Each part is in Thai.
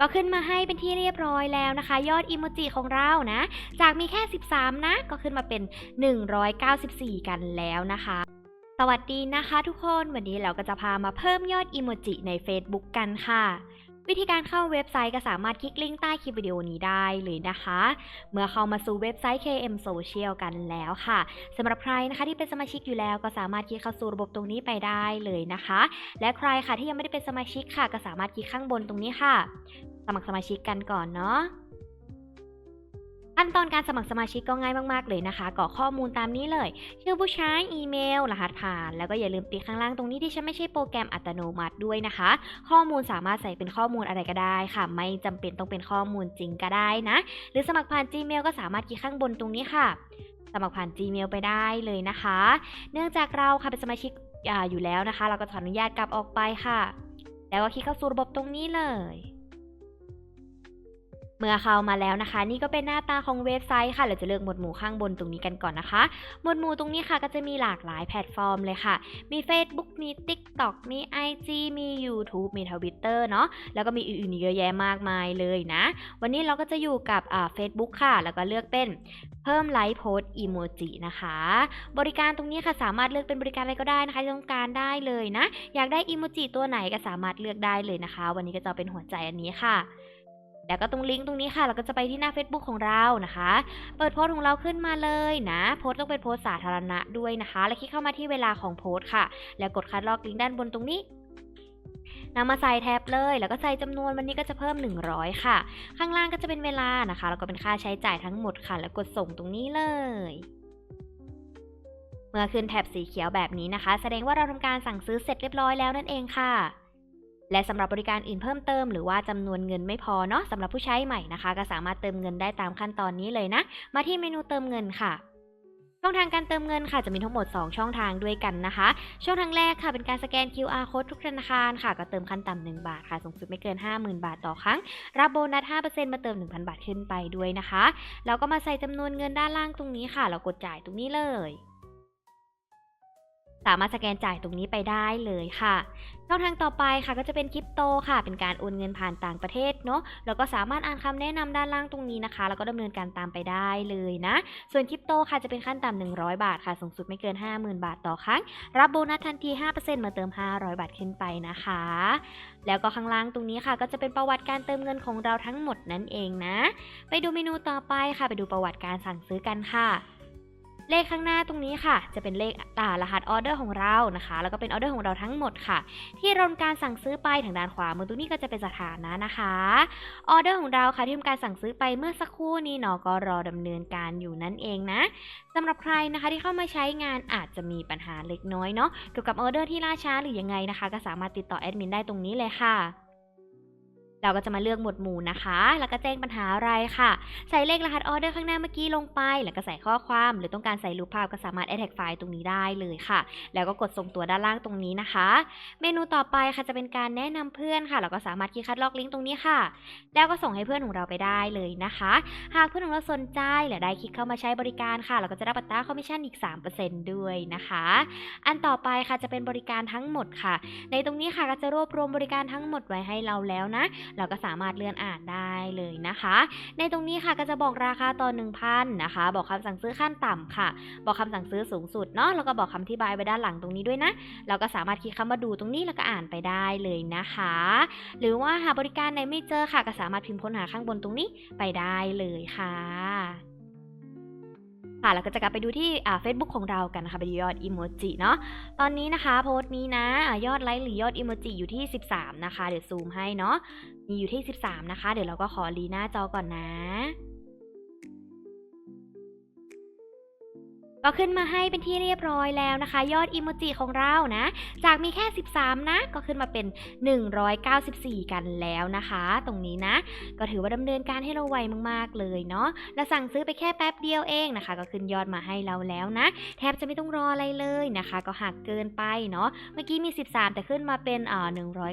ก็ขึ้นมาให้เป็นที่เรียบร้อยแล้วนะคะ ยอดอิโมจิของเรานะ จากมีแค่ 13 นะ ก็ขึ้นมาเป็น 194 กันแล้วนะคะ สวัสดีนะคะทุกคนวันนี้เราก็จะพามาเพิ่มยอดอิโมจิใน Facebook กันค่ะ วิธีการเข้าเว็บไซต์ก็สามารถคลิกลิงก์ใต้คลิปวิดีโอนี้ได้เลยนะคะ เมื่อเข้ามาสู่เว็บไซต์ KM Social กันแล้วค่ะสำหรับใครนะคะที่เป็นสมาชิกอยู่แล้วก็สามารถคลิกเข้าสู่ระบบตรงนี้ไปได้เลยนะคะ และใครค่ะที่ยังไม่ได้เป็นสมาชิกค่ะ ก็สามารถคลิกข้างบนตรงนี้ค่ะ สมัครสมาชิกกันก่อนเนาะ ขั้นตอนการสมัครสมาชิกก็ง่ายมากๆเลยนะคะกรอกข้อมูลตามนี้เลย ชื่อผู้ใช้อีเมล รหัสผ่าน แล้วก็อย่าลืมติ๊กข้างล่างตรงนี้ที่ฉันไม่ใช่โปรแกรมอัตโนมัติด้วยนะคะ ข้อมูลสามารถใส่เป็นข้อมูลอะไรก็ได้ค่ะ ไม่จำเป็นต้องเป็นข้อมูลจริงก็ได้นะ หรือสมัครผ่าน Gmail ก็สามารถคลิกข้างบนตรงนี้ค่ะ สมัครผ่าน Gmail ไปได้เลยนะคะ เนื่องจากเราค่ะเป็นสมาชิกออยู่แล้วนะคะ เราก็ขออนุญาตกลับออกไปค่ะ แล้วก็คลิกเข้าสู่ระบบตรงนี้เลย เมื่อเข้ามาแล้วนะคะ นี่ก็เป็นหน้าตาของเว็บไซต์ค่ะ เราจะเลือกหมวดหมู่ข้างบนตรงนี้กันก่อนนะคะ หมวดหมู่ตรงนี้ค่ะก็จะมีหลากหลายแพลตฟอร์มเลยค่ะ มี Facebook มี TikTok มี IG มี YouTube มี Twitter เนาะแล้วก็มีอื่นๆเยอะแยะมากมายเลยนะ วันนี้เราก็จะอยู่กับอ่า Facebook ค่ะ แล้วก็เลือกเป็นเพิ่มไลค์โพสอีโมจินะคะ บริการตรงนี้ค่ะสามารถเลือกเป็นบริการอะไรก็ได้นะคะที่ต้องการได้เลยนะ อยากได้อีโมจิตัวไหนก็สามารถเลือกได้เลยนะคะ วันนี้ก็จะเป็นหัวใจอันนี้ค่ะ แล้วก็ตรงลิงก์ตรงนี้ค่ะ เราก็จะไปที่หน้า Facebook ของเรานะคะ เปิดโพสต์ของเราขึ้นมาเลยนะ โพสต์ต้องเป็นโพสต์สาธารณะด้วยนะคะ แล้วคลิกเข้ามาที่เวลาของโพสต์ค่ะ แล้วกดคัดลอกลิงก์ด้านบนตรงนี้นำมาใส่แท็บเลย แล้วก็ใส่จำนวนวันนี้ก็จะเพิ่ม 100 ค่ะ ข้างล่างก็จะเป็นเวลานะคะ แล้วก็เป็นค่าใช้จ่ายทั้งหมดค่ะ แล้วกดส่งตรงนี้เลย เมื่อขึ้นแท็บสีเขียวแบบนี้นะคะ แสดงว่าเราทำการสั่งซื้อเสร็จเรียบร้อยแล้วนั่นเองค่ะ และสำหรับบริการอื่นเพิ่มเติมหรือว่าจำนวนเงินไม่พอเนาะสำหรับผู้ใช้ใหม่นะคะ ก็สามารถเติมเงินได้ตามขั้นตอนนี้เลยนะ มาที่เมนูเติมเงินค่ะช่องทางการเติมเงินค่ะจะมีทั้งหมด 2 ช่องทางด้วยกันนะคะ ช่องทางแรกค่ะเป็นการสแกน QR code ทุกธนาคารค่ะ ก็เติมขั้นต่ำ1บาทค่ะสูงสุดไม่เกิน 50,000 บาทต่อครั้ง รับโบนัส 5%มาเติม 1,000 บาทขึ้นไปด้วยนะคะ แล้วก็มาใส่จำนวนเงินด้านล่างตรงนี้ค่ะแล้วกดจ่ายตรงนี้เลย สามารถสแกนจ่ายตรงนี้ไปได้เลยค่ะ ช่องทางต่อไปค่ะก็จะเป็นคริปโตค่ะ เป็นการโอนเงินผ่านต่างประเทศเนาะแล้วก็สามารถอ่านคำแนะนำด้านล่างตรงนี้นะคะ แล้วก็ดำเนินการตามไปได้เลยนะ ส่วนคริปโตค่ะจะเป็นขั้นต่ำ100 บาทค่ะสูงสุดไม่เกิน 50,000 บาทต่อครั้ง รับโบนัสทันที 5%มาเติม 500 บาทขึ้นไปนะคะ แล้วก็ข้างล่างตรงนี้ค่ะ ก็จะเป็นประวัติการเติมเงินของเราทั้งหมดนั่นเองนะ ไปดูเมนูต่อไปค่ะ ไปดูประวัติการสั่งซื้อกันค่ะ เลขข้างหน้าตรงนี้ค่ะ จะเป็นเลขอ่ารหัสออเดอร์ของเรานะคะ แล้วก็เป็นออเดอร์ของเราทั้งหมดค่ะ ที่ราทำการสั่งซื้อไปทางด้านขวามือตรงนี้ก็จะเป็นสถานะนะคะออเดอร์ของเราค่ะที่ทำการสั่งซื้อไปเมื่อสักครู่นี้เนาะก็รอดำเนินการอยู่นั่นเองนะสำหรับใครนะคะที่เข้ามาใช้งานอาจจะมีปัญหาเล็กน้อยเนาะเกี่ยวกับออเดอร์ที่ล่าช้าหรือยังไงนะคะ ก็สามารถติดต่อแอดมินได้ตรงนี้เลยค่ะ เราก็จะมาเลือกหมวดหมู่นะคะ แล้วก็แจ้งปัญหาอะไรค่ะ ใส่เลขรหัสออเดอร์ข้างหน้าเมื่อกี้ลงไป แล้วก็ใส่ข้อความ หรือต้องการใส่รูปภาพก็สามารถแอดแท็กไฟล์ตรงนี้ได้เลยค่ะ แล้วก็กดส่งตัวด้านล่างตรงนี้นะคะ เมนูต่อไปค่ะจะเป็นการแนะนำเพื่อนค่ะ เราก็สามารถคลิกคัดลอกลิงก์ตรงนี้ค่ะ แล้วก็ส่งให้เพื่อนของเราไปได้เลยนะคะ หากเพื่อนของเราสนใจและได้คลิกเข้ามาใช้บริการค่ะ เราก็จะได้ปัตราคอมมิชชั่นอีก 3%ด้วยนะคะ อันต่อไปค่ะจะเป็นบริการทั้งหมดค่ะ ในตรงนี้ค่ะก็จะรวบรวมบริการทั้งหมดไว้ให้เราแล้วนะเราก็สามารถเลื่อนอ่านได้เลยนะคะ ในตรงนี้ค่ะก็จะบอกราคาต่อ1,000นะคะ บอกคำสั่งซื้อขั้นต่ำค่ะ บอกคำสั่งซื้อสูงสุดเนาะแล้วก็บอกคำอธิบายไว้ด้านหลังตรงนี้ด้วยนะ เราก็สามารถคลิกคำมาดูตรงนี้แล้วก็อ่านไปได้เลยนะคะ หรือว่าหาบริการไหนไม่เจอค่ะ ก็สามารถพิมพ์ค้นหาข้างบนตรงนี้ไปได้เลยค่ะ ค่ะแล้วก็จะกลับไปดูที่เฟซบุ๊กของเรากันนะคะไปดูยอดอิโมจิเนาะตอนนี้นะคะโพสต์นี้นะอ่ายอดไลค์หรือยอดอิโมจิอยู่ที่ 13 นะคะ เดี๋ยวซูมให้เนาะมีอยู่ที่ 13 นะคะ เดี๋ยวเราก็ขอรีหน้าจอก่อนนะ ก็ขึ้นมาให้เป็นที่เรียบร้อยแล้วนะคะ ยอดอิโมจิของเรานะ จากมีแค่ 13 นะ ก็ขึ้นมาเป็น 194 กันแล้วนะคะ ตรงนี้นะ ก็ถือว่าดำเนินการให้เราไวมากๆเลยเนาะและสั่งซื้อไปแค่แป๊บเดียวเองนะคะ ก็ขึ้นยอดมาให้เราแล้วนะ แทบจะไม่ต้องรออะไรเลยนะคะ ก็หักเกินไปเนาะเมื่อกี้มี 13 แต่ขึ้นมาเป็นอ่า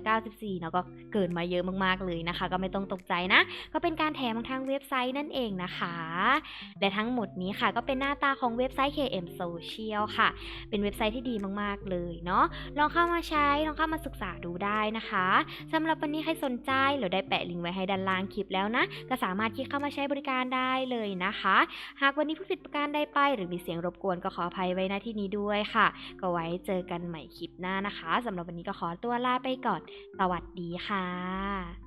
194เนาะก็เกินมาเยอะมากๆเลยนะคะ ก็ไม่ต้องตกใจนะ ก็เป็นการแถมทางเว็บไซต์นั่นเองนะคะ และทั้งหมดนี้ค่ะก็เป็นหน้าตาของเว็บไซต์ KM KM Social ค่ะ เป็นเว็บไซต์ที่ดีมากๆเลยเนาะลองเข้ามาใช้ลองเข้ามาศึกษาดูได้นะคะสำหรับวันนี้ใครสนใจเราได้แปะลิงก์ไว้ให้ด้านล่างคลิปแล้วนะ ก็สามารถคลิกเข้ามาใช้บริการได้เลยนะคะ หากวันนี้ผู้ผิดประการใดไป หรือมีเสียงรบกวนก็ขออภัยไว้ณที่นี้ด้วยค่ะ ก็ไว้เจอกันใหม่คลิปหน้านะคะสำหรับวันนี้ก็ขอตัวลาไปก่อน สวัสดีค่ะ